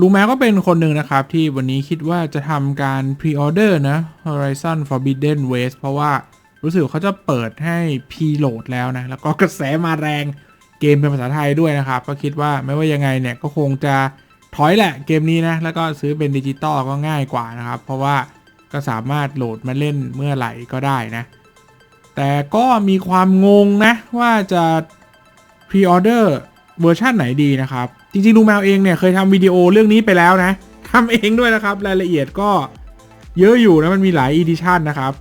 ลุงแมวก็เป็นคนหนึ่งนะครับ ที่วันนี้คิดว่าจะทำการพรีออเดอร์นะ Horizon Forbidden West เพราะว่ารู้สึกเขาจะเปิดให้พีโหลดแล้วนะ แล้วก็กระแสมาแรงเกมเป็นภาษาไทยด้วยนะครับ ก็คิดว่าไม่ว่ายังไงเนี่ยก็คงจะถอยแหละเกมนี้นะ แล้วก็ซื้อเป็นดิจิตอลก็ง่ายกว่านะครับ เพราะว่าก็สามารถโหลดมาเล่นเมื่อไหร่ก็ได้นะ แต่ก็มีความงงนะว่าจะพรีออเดอร์เวอร์ชันไหนดีนะครับ จริงๆลุงแมวเองเนี่ยเคยทำวิดีโอเรื่องนี้ไปแล้วนะทำเองด้วยนะครับ รายละเอียดก็เยอะอยู่นะมันมีหลายอีดิชันนะครับ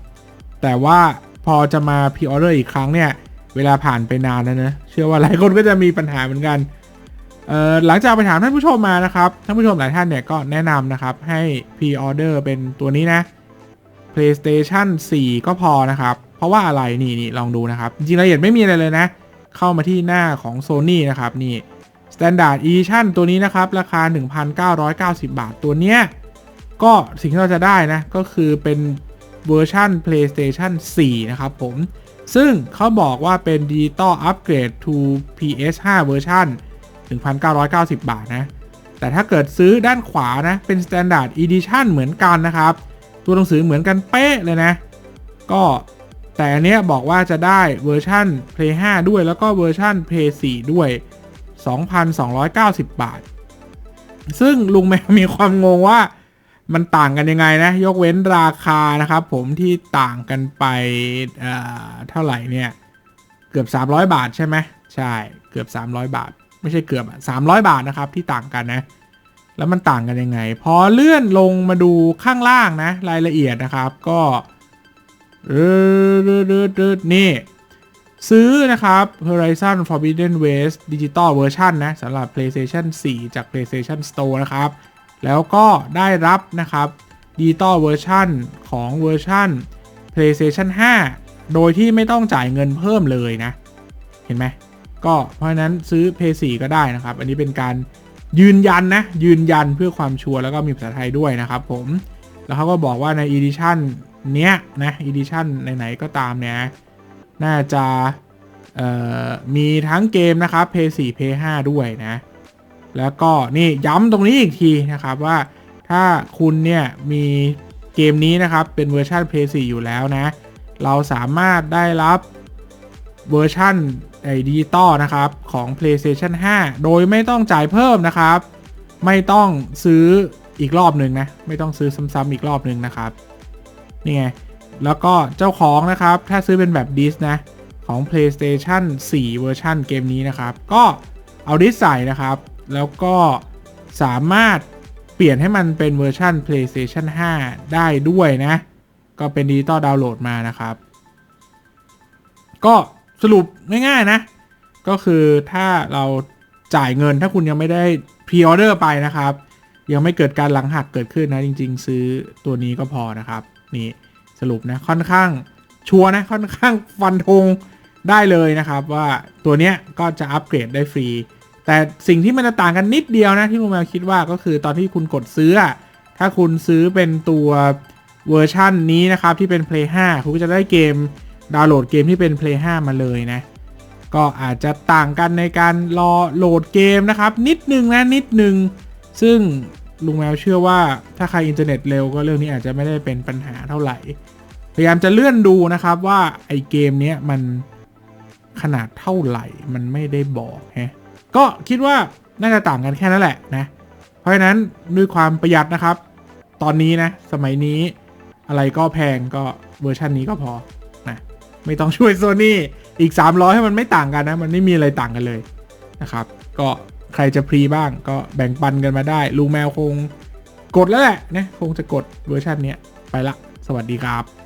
แต่ว่าพอจะมาพรีออเดอร์อีกครั้งเนี่ย เวลาผ่านไปนานแล้วนะ เชื่อว่าหลายคนก็จะมีปัญหาเหมือนกันหลังจากไปถามท่านผู้ชมมานะครับ ท่านผู้ชมหลายท่านเนี่ยก็แนะนำนะครับ ให้พรีออเดอร์เป็นตัวนี้นะ PlayStation 4 ก็พอนะครับ เพราะว่าอะไรนี่นี่ลองดูนะครับ จริงรายละเอียดไม่มีอะไรเลยนะ เข้ามาที่หน้าของ Sony นะครับนี่ Standard Edition ตัวนี้นะครับ ราคา 1,990 บาทตัวเนี้ย ก็สิ่งที่เราจะได้นะ ก็คือเป็นเวอร์ชัน PlayStation 4 นะครับผม ซึ่งเขาบอกว่าเป็น Digital Upgrade to PS5 เวอร์ชัน1,990 บาทนะ แต่ถ้าเกิดซื้อด้านขวานะ เป็น Standard Edition เหมือนกันนะครับ ตัวหนังสือเหมือนกันเป๊ะเลยนะ ก็แต่อันเนี้ยบอกว่าจะได้เวอร์ชัน Play 5 ด้วยแล้วก็เวอร์ชัน Play 4 ด้วย 2,290 บาท ซึ่งลุงแมวมีความงงว่ามันต่างกันยังไงนะ ยกเว้นราคานะครับผมที่ต่างกันไปเอ่อเท่าไหร่เนี่ย เกือบ 300 บาทใช่ไหมใช่เกือบ 300 บาท ไม่ใช่เกือบอะ300บาทนะครับที่ต่างกันนะ แล้วมันต่างกันยังไง พอเลื่อนลงมาดูข้างล่างนะ รายละเอียดนะครับก็เออนี่ ซื้อนะครับ Horizon Forbidden West Digital Version นะสำหรับ PlayStation 4 จาก PlayStation Store นะครับ แล้วก็ได้รับนะครับ Digital Version ของเวอร์ชัน PlayStation 5 โดยที่ไม่ต้องจ่ายเงินเพิ่มเลยนะ เห็นไหมก็เพราะนั้นซื้อ Play 4ก็ได้นะครับ อันนี้เป็นการยืนยันนะ ยืนยันเพื่อความชัวร์แล้วก็มีภาษาไทยด้วยนะครับผม แล้วเขาก็บอกว่าใน Edition เนี้ยนะ Edition ไหนๆก็ตามเนี่ย น่าจะมีทั้งเกมนะครับ p 4 p 5ด้วยนะ แล้วก็นี่ย้ำตรงนี้อีกทีนะครับว่าถ้าคุณเนี่ยมีเกมนี้นะครับเป็นเวอร์ชัน p 4อยู่แล้วนะ เราสามารถได้รับเวอร์ชันไอดิจิตอลนะครับของ PlayStation 5 โดยไม่ต้องจ่ายเพิ่มนะครับ ไม่ต้องซื้ออีกรอบหนึ่งนะ ไม่ต้องซื้อซ้ำๆอีกรอบหนึ่งนะครับ นี่ไง แล้วก็เจ้าของนะครับ ถ้าซื้อเป็นแบบดิสนะ ของ PlayStation 4 เวอร์ชันเกมนี้นะครับ ก็เอาดิสใส่นะครับ แล้วก็สามารถเปลี่ยนให้มันเป็นเวอร์ชัน PlayStation 5 ได้ด้วยนะ ก็เป็นดิจิตอลดาวน์โหลดมานะครับ ก็สรุปง่ายๆนะ ก็คือถ้าเราจ่ายเงินถ้าคุณยังไม่ได้พรีออเดอร์ไปนะครับ ยังไม่เกิดการหลังหักเกิดขึ้นนะ จริง ๆ ซื้อตัวนี้ก็พอนะครับ นี่ สรุปนะค่อนข้างชัวนะค่อนข้างฟันธงได้เลยนะครับว่าตัวเนี้ยก็จะอัปเกรดได้ฟรี แต่สิ่งที่มันจะต่างกันนิดเดียวนะที่ลุงแมวคิดว่าก็คือตอนที่คุณกดซื้อ ถ้าคุณซื้อเป็นตัวเวอร์ชันนี้นะครับที่เป็น Play 5 คุณก็จะได้เกมดาวน์โหลดเกมที่เป็น Play 5 มาเลยนะ ก็อาจจะต่างกันในการรอโหลดเกมนะครับ นิดนึงนะนิดนึง ซึ่ง ลุงแมวเชื่อว่าถ้าใครอินเทอร์เน็ตเร็วก็เรื่องนี้อาจจะไม่ได้เป็นปัญหาเท่าไหร่ พยายามจะเลื่อนดูนะครับว่าไอเกมนี้มันขนาดเท่าไหร่มันไม่ได้บอกฮะก็คิดว่าน่าจะต่างกันแค่นั้นแหละนะ เพราะฉะนั้นด้วยความประหยัดนะครับ ตอนนี้นะ สมัยนี้อะไรก็แพงก็เวอร์ชันนี้ก็พอนะไม่ต้องช่วยโซนี่อีก 300 ให้มันไม่ต่างกันนะ มันไม่มีอะไรต่างกันเลยนะครับ ก็ใครจะพรีบ้างก็แบ่งปันกันมาได้ ลุงแมวคงกดแล้วแหละนะคงจะกดเวอร์ชันนี้ไปละ สวัสดีครับ